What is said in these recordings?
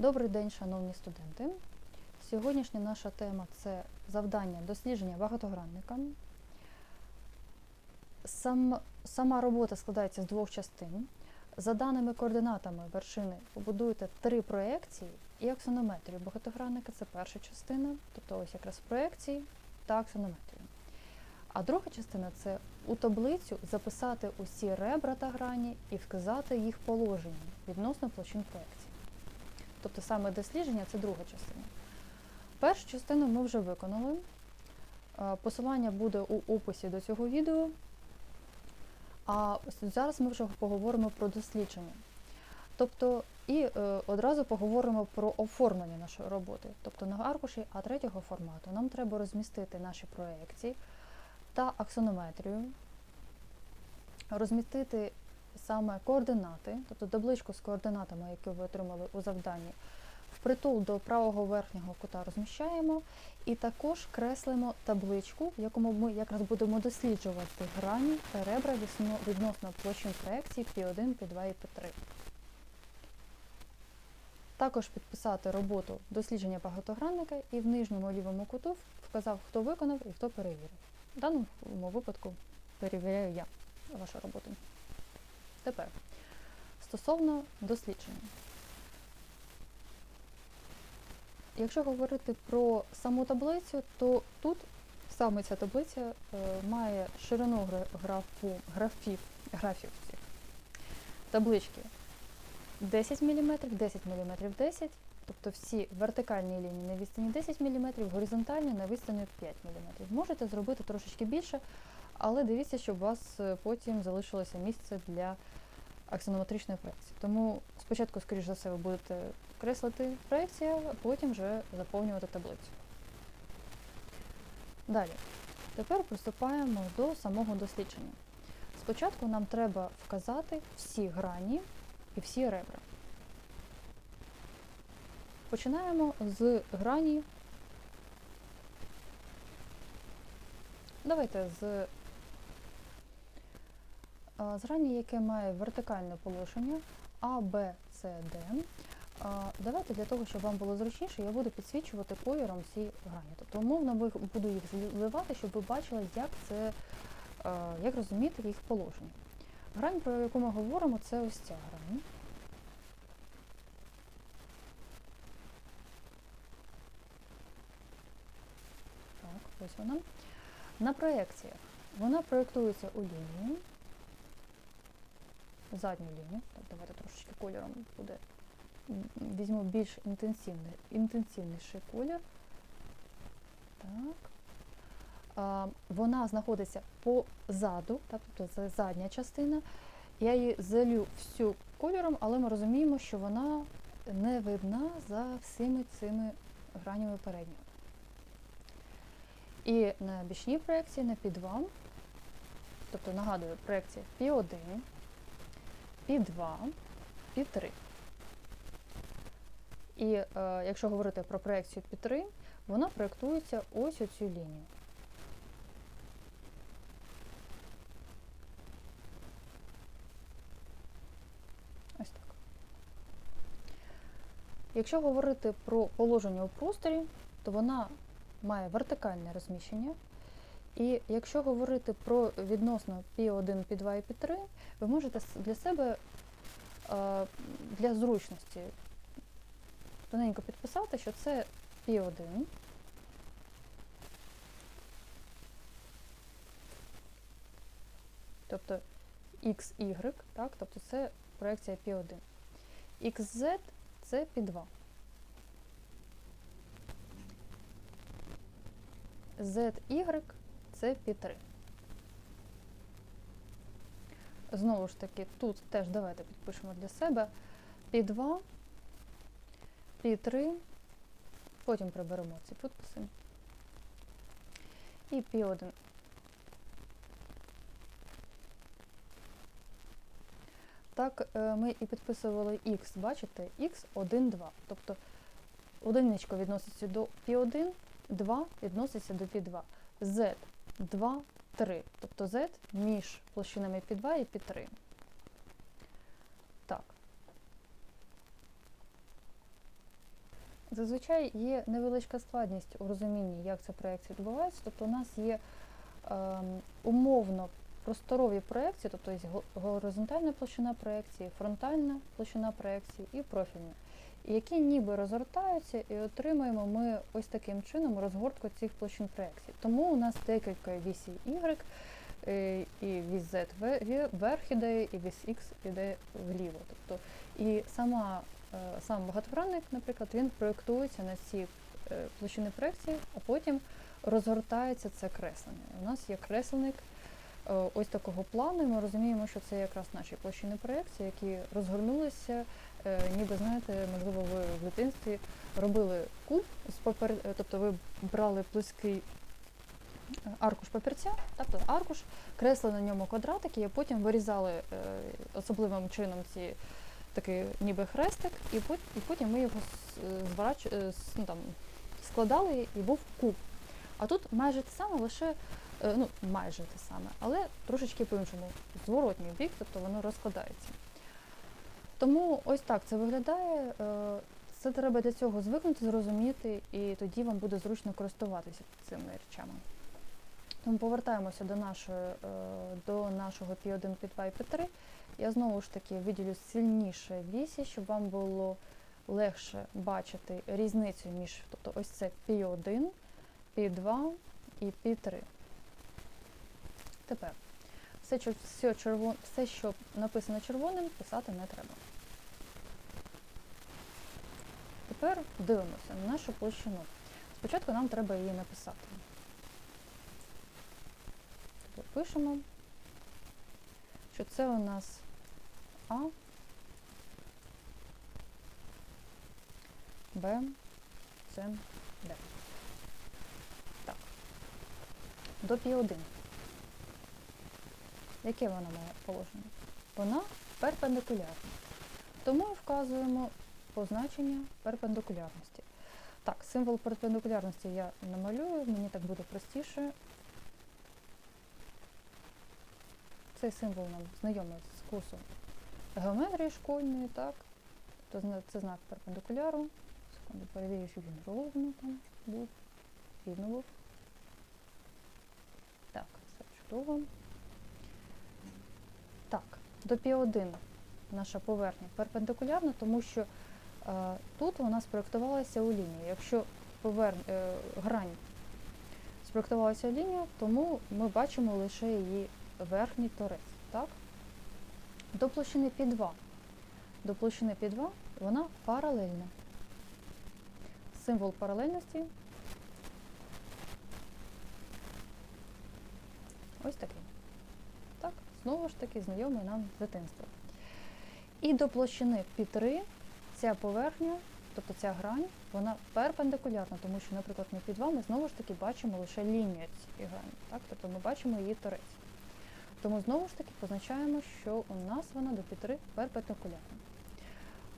Добрий день, шановні студенти. Сьогоднішня наша тема це завдання дослідження багатогранника. Сам, сама робота складається з двох частин. За даними координатами вершини побудуєте три проекції і аксонометрію багатогранника це перша частина, тобто ось якраз проекції та аксонометрію. А друга частина це у таблицю записати усі ребра та грані і вказати їх положення відносно площин проекції. Тобто саме дослідження це друга частина. Першу частину ми вже виконали. Е, Посилання буде у описі до цього відео. А зараз ми вже поговоримо про дослідження. Тобто, і е, одразу поговоримо про оформлення нашої роботи. Тобто на аркуші А3 формату нам треба розмістити наші проекції та аксонометрію, розмістити саме координати, тобто табличку з координатами, які ви отримали у завданні, впритул до правого верхнього кута розміщаємо, і також креслимо табличку, в якому ми якраз будемо досліджувати грані та ребра відносно площин проекцій P1, P2 і P3. Також підписати роботу дослідження багатогранника і в нижньому лівому куту вказав, хто виконав і хто перевірив. В даному випадку перевіряю я вашу роботу. Тепер стосовно дослідження. Якщо говорити про саму таблицю, то тут саме ця таблиця е, має ширину гра- графу, графів, графів цих таблички 10 мм, 10 мм, 10 Тобто всі вертикальні лінії на відстані 10 мм, горизонтальні на відстані 5 мм. Можете зробити трошечки більше, але дивіться, щоб у вас е, потім залишилося місце для аксонометричної проекції. Тому спочатку, скоріш за все, ви будете креслити проекцію, а потім вже заповнювати таблицю. Далі. Тепер приступаємо до самого дослідження. Спочатку нам треба вказати всі грані і всі ребра. Починаємо з грані. Давайте з, а, з грані, яке має вертикальне положення А, Б, С, Д. Давайте для того, щоб вам було зручніше, я буду підсвічувати кольором ці грані. Тобто умовно буду їх зливати, щоб ви бачили, як це, як розуміти їх положення. Грань, про яку ми говоримо, це ось ця грань. Так, ось вона. На проекціях вона проєктується у лінію, задню лінію. Так, давайте трошечки кольором буде. Візьму більш інтенсивний, інтенсивніший колір. Так. А, вона знаходиться позаду, так, тобто це задня частина. Я її залю всю кольором, але ми розуміємо, що вона не видна за всіми цими гранями переднього. І на бічній проекції на P2, тобто нагадую, проекція P1, P2, P3. І е, якщо говорити про проекцію P3, вона проєктується ось у цю лінію. Ось так. Якщо говорити про положення у просторі, то вона має вертикальне розміщення. І якщо говорити про відносно P1, P2 і P3, ви можете для себе е, для зручності тоненько підписати, що це P1. Тобто XY, так, тобто це проекція P1. XZ це P2. ZY це P3. Знову ж таки, тут теж давайте підпишемо для себе P2, P3, потім приберемо ці підписи. І P1. Так, е, ми і підписували X, бачите, X 1, 2. Тобто одиничка відноситься до P1, 2 відноситься до P2. Z 2, 3. Тобто Z між площинами P2 і P3. Так. Зазвичай є невеличка складність у розумінні, як ця проекція відбувається. Тобто у нас є ем, умовно просторові проекції, тобто є горизонтальна площина проекції, фронтальна площина проекції і профільна, які ніби розгортаються, і отримуємо ми ось таким чином розгортку цих площин проекцій. Тому у нас декілька вісів Y, е, і вісь Z ве- ве- вверх іде, і вісь X іде вліво. Тобто і сама, е, сам багатогранник, наприклад, він проєктується на ці е, площини проекції, а потім розгортається це креслення. У нас є кресленик ось такого плану, і ми розуміємо, що це якраз наші площини проекції, які розгорнулися, ніби знаєте, можливо, ви в дитинстві робили куб з папер, е, тобто ви брали плоский е, аркуш папірця, тобто аркуш, кресли на ньому квадратики, і потім вирізали е, особливим чином ці такий ніби хрестик, і, пот- і потім ми його е, зворач, е, ну, там, складали і був куб. А тут майже те саме, лише е, ну, майже те саме, але трошечки по-іншому. Зворотній бік, тобто воно розкладається. Тому ось так це виглядає. е, Це треба для цього звикнути, зрозуміти, і тоді вам буде зручно користуватися цими речами. Тому повертаємося до, нашої, е, до нашого P1, P2 і P3. Я знову ж таки виділю сильніше вісі, щоб вам було легше бачити різницю між, тобто ось це P1, P2 і P3. Тепер все, що, все, червон, все, що написано червоним, писати не треба. Тепер дивимося на нашу площину. Спочатку нам треба її написати. Тобто пишемо, що це у нас А, Б, С, Д. Так. До Пі1. Яке вона має положення? Вона перпендикулярна. Тому вказуємо позначення перпендикулярності. Так, символ перпендикулярності я намалюю, мені так буде простіше. Цей символ нам знайомий з курсу геометрії школьної, так? Це знак перпендикуляру. Секунду, перевірю, щоб він ровно там був. Рівно був. Так, все чудово. Так, до Пі1 наша поверхня перпендикулярна, тому що тут вона спроєктувалася у лінію. Якщо повер... е, грань спроєктувалася у лінію, тому ми бачимо лише її верхній торець. Так? До площини Пі2. До площини Пі2 вона паралельна. Символ паралельності ось такий. Так, знову ж таки знайомий нам з дитинства. І до площини Пі3 ця поверхня, тобто ця грань, вона перпендикулярна, тому що, наприклад, на Пі2 ми знову ж таки бачимо лише лінію цієї грані. Так? Тобто ми бачимо її торець. Тому знову ж таки позначаємо, що у нас вона до Пі3 перпендикулярна.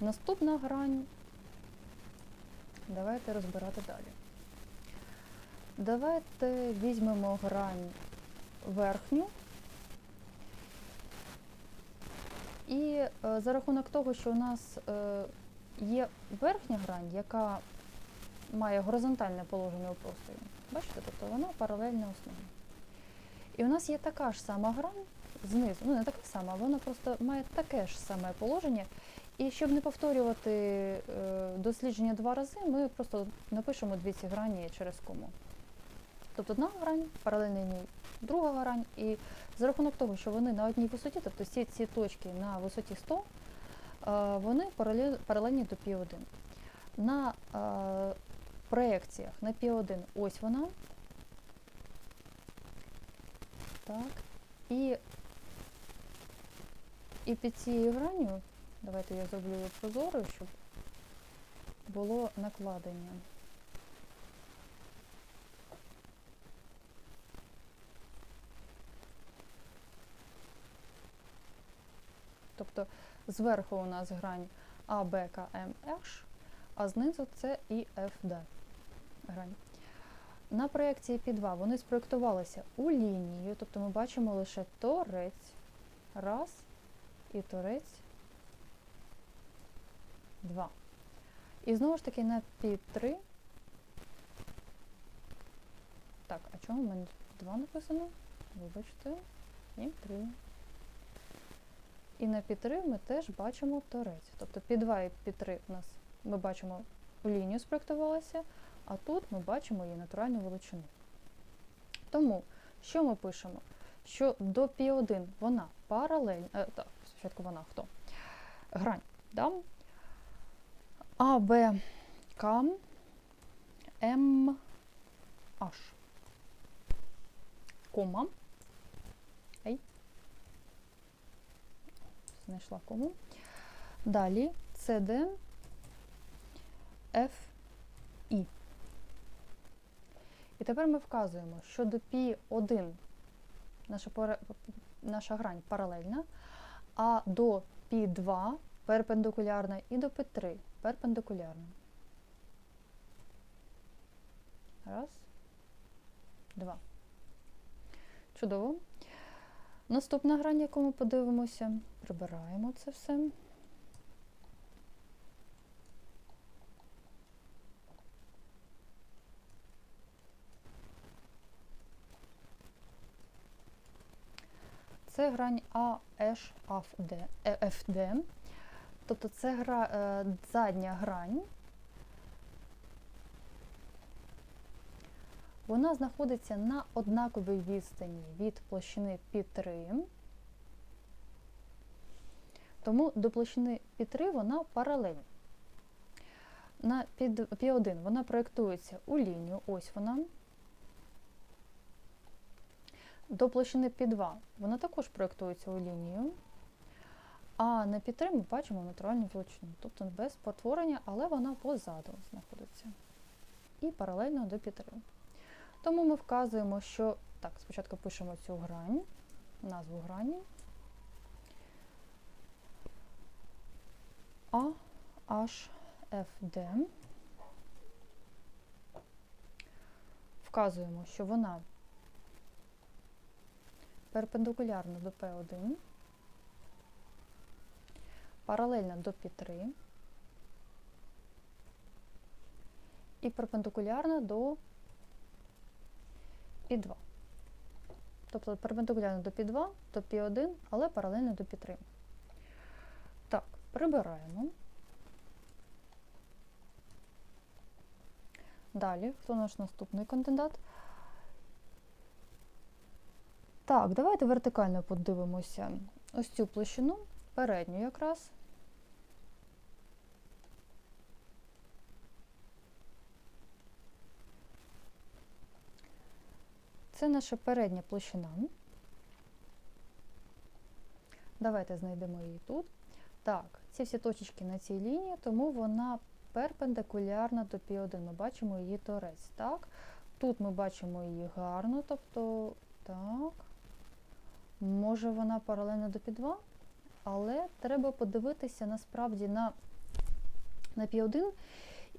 Наступна грань. Давайте розбирати далі. Давайте візьмемо грань верхню. І е, за рахунок того, що у нас е, є верхня грань, яка має горизонтальне положення у просторі, бачите, тобто вона паралельна основі. І у нас є така ж сама грань знизу, ну не така сама, вона просто має таке ж саме положення. І щоб не повторювати е, дослідження два рази, ми просто напишемо дві ці грані через кому. Тобто одна грань, паралельна ній друга грань, і за рахунок того, що вони на одній висоті, тобто всі ці точки на висоті 100, е, вони паралельні до π 1 На е, проекціях на π 1 ось вона. Так. І, і під цією гранню, давайте я зроблю її прозорою, щоб було накладення. Тобто зверху у нас грань А, Б, К, М, H, а знизу це і D грань. На проєкції P2 вони спроєктувалися у лінію, тобто ми бачимо лише торець, раз, і торець, два. І знову ж таки на пі 3. Так, а чому в мене 2 написано? Вибачте. І 3. І на пі 3 ми теж бачимо торець. Тобто пі 2 і пі 3 у нас ми бачимо лінію спроектувалася, а тут ми бачимо її натуральну величину. Тому, що ми пишемо? Що до пі 1 вона паралельна. Е, так, спочатку вона хто? Грань. Да? А, Б, К, М, H. Кома. Знайшла кому. Далі CD, F, І. Тепер ми вказуємо, що до пі 1 наша, наша грань паралельна, а до пі 2 перпендикулярна і до пі 3 перпендикулярна. Раз. Два. Чудово. Наступна грань, яку ми подивимося, прибираємо це все. Це грань AHFD, FD. Тобто це гра, е, задня грань. Вона знаходиться на однаковій відстані від площини π3. Тому до площини π3 вона паралельна. На π1 вона проєктується у лінію, ось вона. До площини π2 вона також проєктується у лінію. А на π3 ми бачимо натуральну величину, тобто без потворення, але вона позаду знаходиться. І паралельно до π3. Тому ми вказуємо, що так, спочатку пишемо цю грань, назву грані. А, H, F, D. Вказуємо, що вона перпендикулярна до P1, паралельна до P3 і перпендикулярна до Пі2. Тобто перпендикулярно до Пі2, до Пі1, але паралельно до Пі3. Так, прибираємо. Далі, хто наш наступний кандидат? Так, давайте вертикально подивимося ось цю площину, передню якраз. Це наша передня площина. Давайте знайдемо її тут. Так, ці всі точечки на цій лінії, тому вона перпендикулярна до π1. Ми бачимо її торець. Так? Тут ми бачимо її гарно, тобто, так, може вона паралельна до π2, але треба подивитися насправді на, на π1,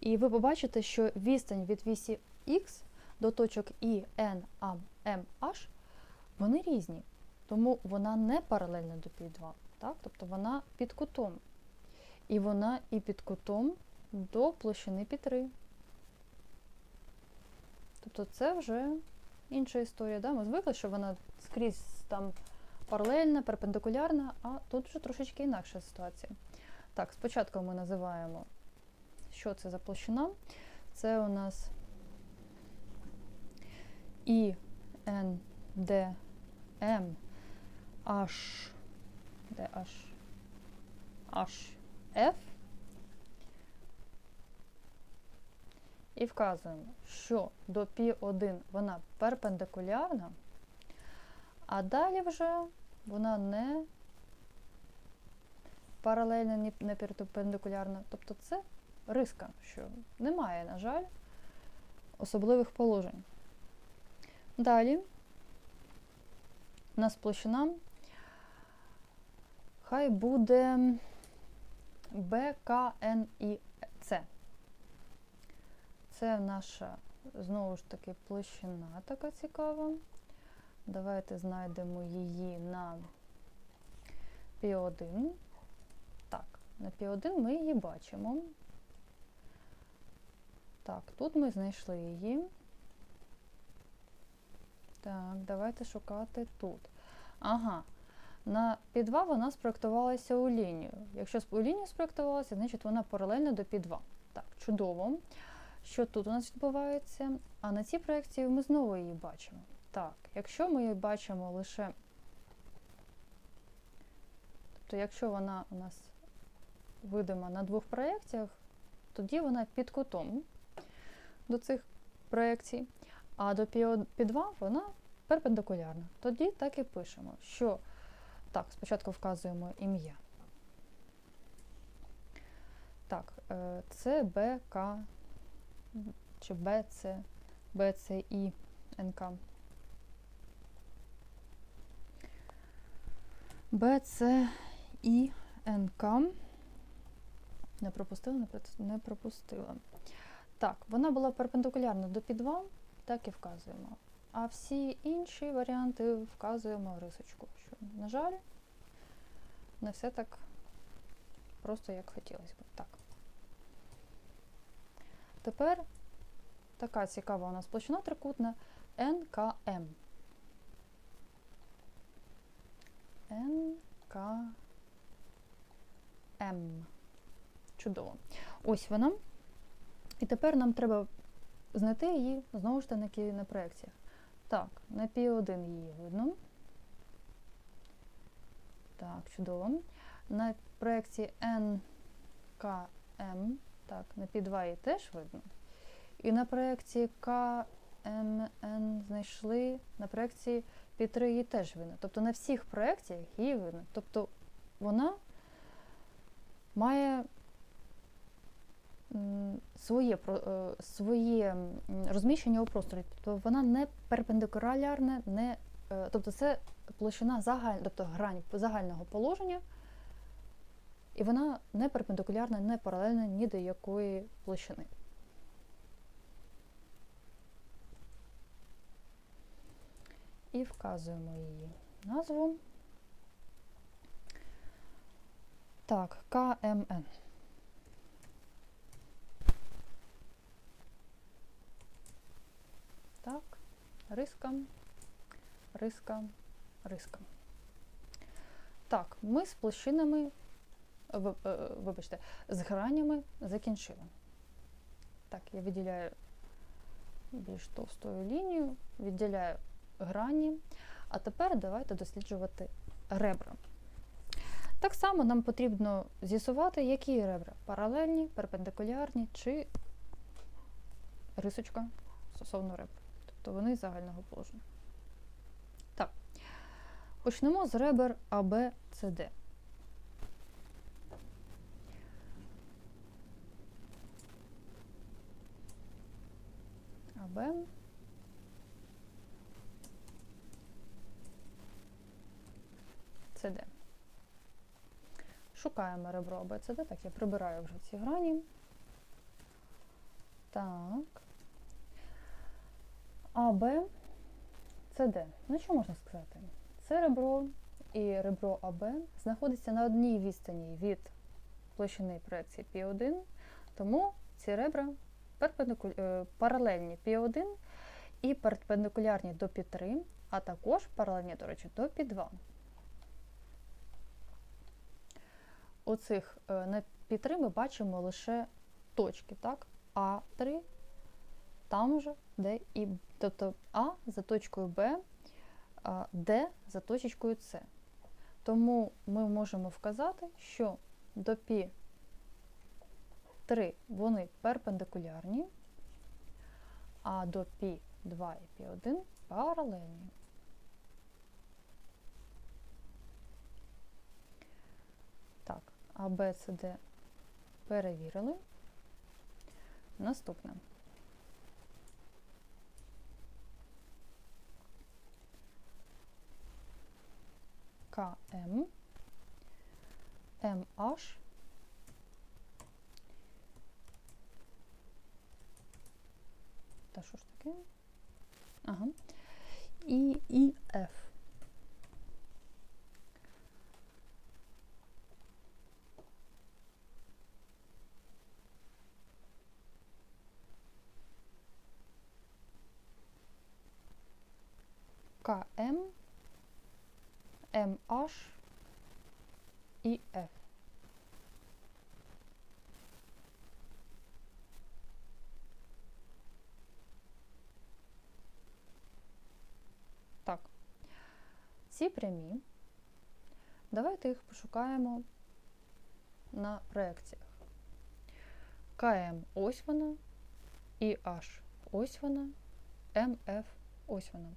і ви побачите, що відстань від вісі Х до точок І, N, А, М, H, вони різні. Тому вона не паралельна до π2, так? тобто вона під кутом. І вона і під кутом до площини π3. Тобто це вже інша історія. Да? Ми звикли, що вона скрізь там паралельна, перпендикулярна, а тут вже трошечки інакша ситуація. Так, спочатку ми називаємо, що це за площина. Це у нас І, Н, Д, М, H, Д, H, H, F. І вказуємо, що до π1 вона перпендикулярна, а далі вже вона не паралельна, не перпендикулярна. Тобто це риска, що немає, на жаль, особливих положень. Далі у нас площина хай буде БКНІЦ. Це наша, знову ж таки, площина така цікава. Давайте знайдемо її на P1. Так, на P1 ми її бачимо. Так, тут ми знайшли її. Так, давайте шукати тут. Ага. На Пі2 вона спроектувалася у лінію. Якщо у лінію спроектувалася, значить вона паралельно до Пі2. Так, чудово. Що тут у нас відбувається? А на цій проєкції ми знову її бачимо. Так, якщо ми її бачимо лише. Тобто, якщо вона у нас видима на двох проєкціях, тоді вона під кутом до цих проєкцій, а до Пі2 вона перпендикулярна. Тоді так і пишемо, що так, спочатку вказуємо ім'я. Так, е, це БК чи БЦ, БЦІ НК. БЦІ НК. Не пропустила, не про- не пропустила. Так, вона була перпендикулярна до Пі2, так і вказуємо. А всі інші варіанти вказуємо рисочку. Що, на жаль, не все так просто, як хотілося б. Так. Тепер така цікава у нас площина трикутна НКМ. НКМ. Чудово. Ось вона. І тепер нам треба знайти її знову ж таки на проекціях. Так, на Пі1 її видно. Так, чудово. На проекції НКМ, так, на Пі2 її теж видно. І на проекції КМН знайшли, на проекції Пі3 її теж видно. Тобто на всіх проекціях її видно. Тобто вона має своє, е, своє розміщення у просторі. Тобто вона не перпендикулярна, не, е, тобто це площина загаль, тобто грань загального положення, і вона не перпендикулярна, не паралельна ні до якої площини. І вказуємо її назву. Так, КМН. Так, риска, риска, риска. Так, ми з площинами, е, вибачте, з гранями закінчили. Так, я виділяю більш товстою лінію, відділяю грані. А тепер давайте досліджувати ребра. Так само нам потрібно з'ясувати, які ребра паралельні, перпендикулярні чи рисочка стосовно ребр. Тобто вони загального положення. Так. Почнемо з ребер АБ, СД. АБ. СД. Шукаємо ребро АБЦД. Так, я прибираю вже ці грані. Так. АБ, СД. Ну, що можна сказати? Це ребро і ребро АБ знаходиться на одній відстані від площини проекції Пі1, тому ці ребра перпендикуль... е, паралельні Пі1 і перпендикулярні до Пі3, а також паралельні, до речі, до Пі2. У цих на Пі3 ми бачимо лише точки, так? А3 там же, де і. Тобто А за точкою Б, Д за точечкою С. Тому ми можемо вказати, що до Пі3 вони перпендикулярні, а до Пі2 і Пі1 паралельні. Так, А, Б, С, Д перевірили. Наступне. КМ, МH, Та що ж таке? Ага. І і F. КМ МH і F. Так. Ці прямі. Давайте їх пошукаємо на проекціях. КМ ось вона, і ось вона, МФ ось вона.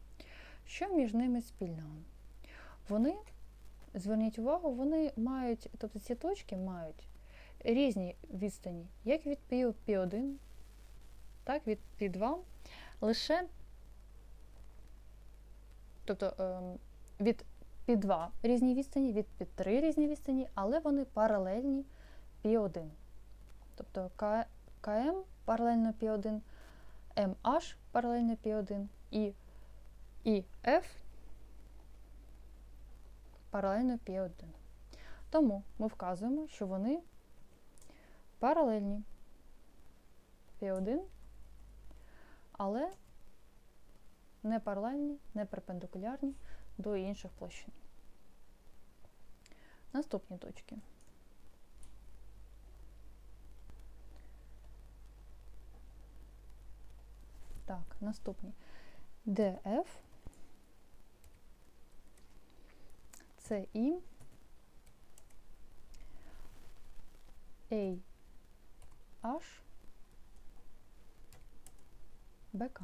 Що між ними спільного? Вони, зверніть увагу, вони мають, тобто ці точки мають різні відстані, як від π P1, так від P2, лише тобто ем, від P2 різні відстані, від P3 різні відстані, але вони паралельні P1. Тобто КМ паралельно P1, MH паралельно P1 і, і F паралельно P1. Тому ми вказуємо, що вони паралельні P1, але не паралельні, не перпендикулярні до інших площин. Наступні точки. Так, наступні. DF, CI, AH, БК.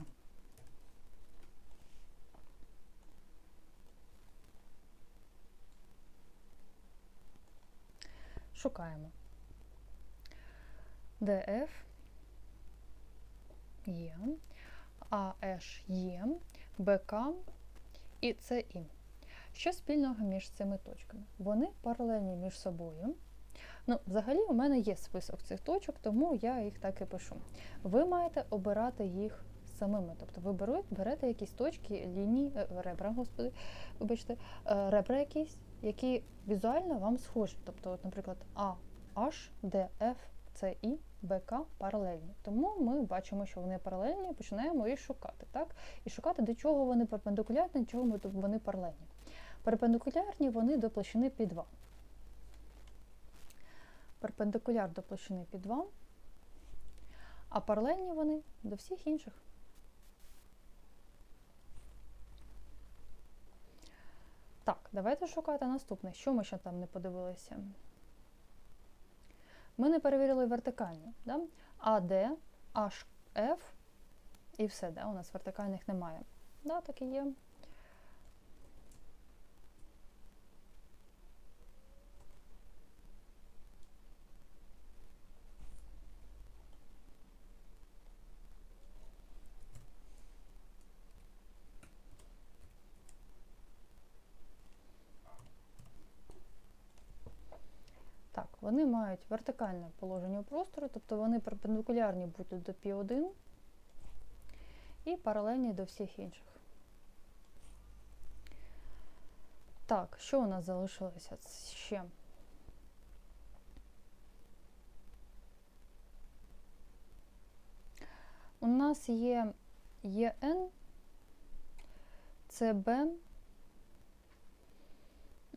Шукаємо. DF є, AH є, БК і CI. Що спільного між цими точками? Вони паралельні між собою. Ну, взагалі, у мене є список цих точок, тому я їх так і пишу. Ви маєте обирати їх самими. Тобто ви берете, берете якісь точки, лінії, е, ребра, господи, вибачте, е, ребра якісь, які візуально вам схожі. Тобто, от, наприклад, А, H, D, F, C, I, БК паралельні. Тому ми бачимо, що вони паралельні, починаємо їх шукати. Так? І шукати, до чого вони перпендикулярні, до чого вони паралельні. Перпендикулярні вони до площини пі 2 Перпендикуляр до площини пі 2 а паралельні вони до всіх інших. Так, давайте шукати наступне. Що ми ще там не подивилися? Ми не перевірили вертикальні. Да? АД, HF і все, да? у нас вертикальних немає. Да, так і є. Так, вони мають вертикальне положення у просторі, тобто вони перпендикулярні будуть до π1 і паралельні до всіх інших. Так, що у нас залишилося ще? У нас є ЄН, ЦБ,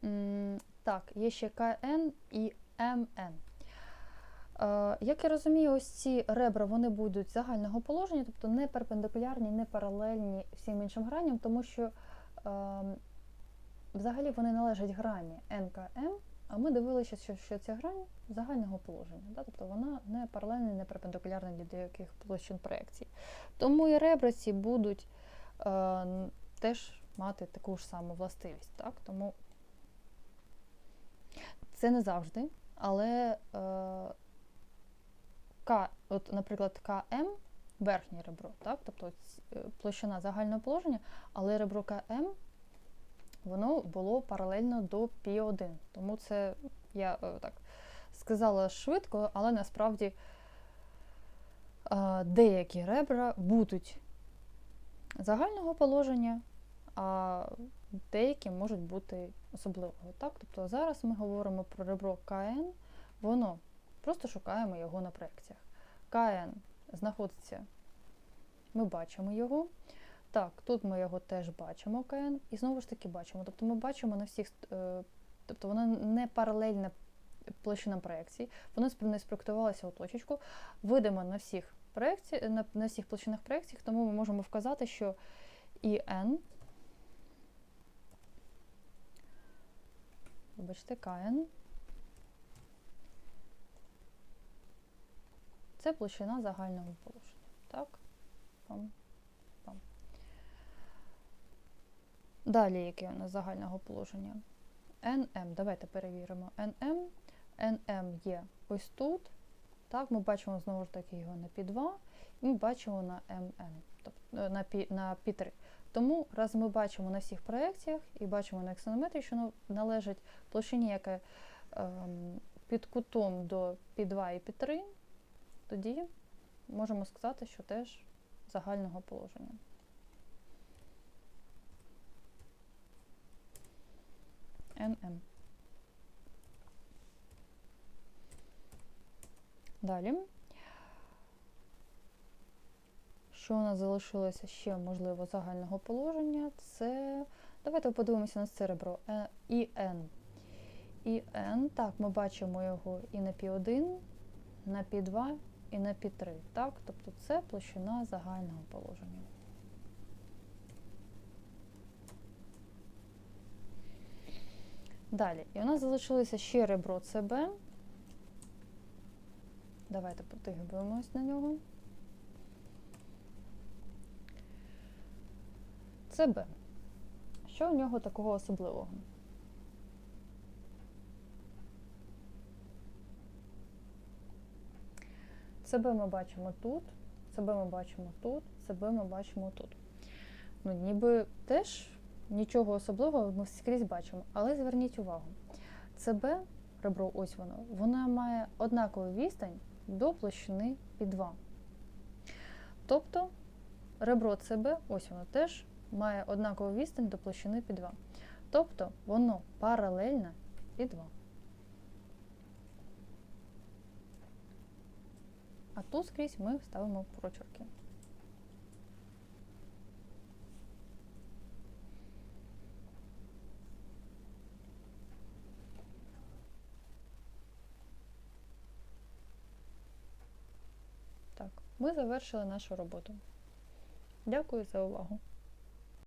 м, так, є ще КН і МН. Е, Як я розумію, ось ці ребра вони будуть загального положення, тобто не перпендикулярні, не паралельні всім іншим граням, тому що е, взагалі вони належать грані НКМ, а ми дивилися, що, ця грань загального положення. Тобто вона не паралельна, не перпендикулярна для деяких площин проекцій. Тому і ребра ці будуть е, теж мати таку ж саму властивість. Тому це не завжди, але е, К, от, наприклад, КМ верхнє ребро, так? тобто е, площина загального положення, але ребро КМ воно було паралельно до Пі1. Тому це я е, так сказала швидко, але насправді е, деякі ребра будуть загального положення, а деякі можуть бути особливого. Так? Тобто зараз ми говоримо про ребро КН, воно просто шукаємо його на проекціях. КН знаходиться, ми бачимо його, Так, тут ми його теж бачимо, КН, і знову ж таки бачимо. Тобто ми бачимо на всіх, е, тобто воно не паралельне площинам проекцій, спр- не спроектувалися у точечку, видимо на всіх проекцій, на, на всіх площинах проекцій, тому ми можемо вказати, що і n, вибачте, КН, це площина загального положення. Так? Пам, пам. Далі, яке у нас загального положення? NM, давайте перевіримо. NM, NM є ось тут. Так, ми бачимо знову ж таки його на P2, і ми бачимо на MN, тобто е, на P3. Тому раз ми бачимо на всіх проекціях і бачимо на аксонометрі, що належить площині, яка ем, під кутом до P2 і P3, тоді можемо сказати, що теж загального положення. NM. Далі. Що у нас залишилося ще, можливо, загального положення? Це. Давайте подивимося на це ребро. Е, IN. IN, так, ми бачимо його і на P1, на P2 і на P3. Так? Тобто це площина загального положення. Далі. І у нас залишилося ще ребро CB. Давайте подивимось на нього. CB. Що у нього такого особливого? ЦБ ми бачимо тут, ЦБ ми бачимо тут, ЦБ ми бачимо тут. Ну, ніби теж нічого особливого ми скрізь бачимо. Але зверніть увагу, ЦБ, ребро, ось воно, воно має однакову відстань до площини Пі2. Тобто ребро ЦБ, ось воно теж має однакову відстань до площини Пі2. Тобто воно паралельне Пі2. А тут скрізь ми ставимо прочерки. Так, ми завершили нашу роботу. Дякую за увагу.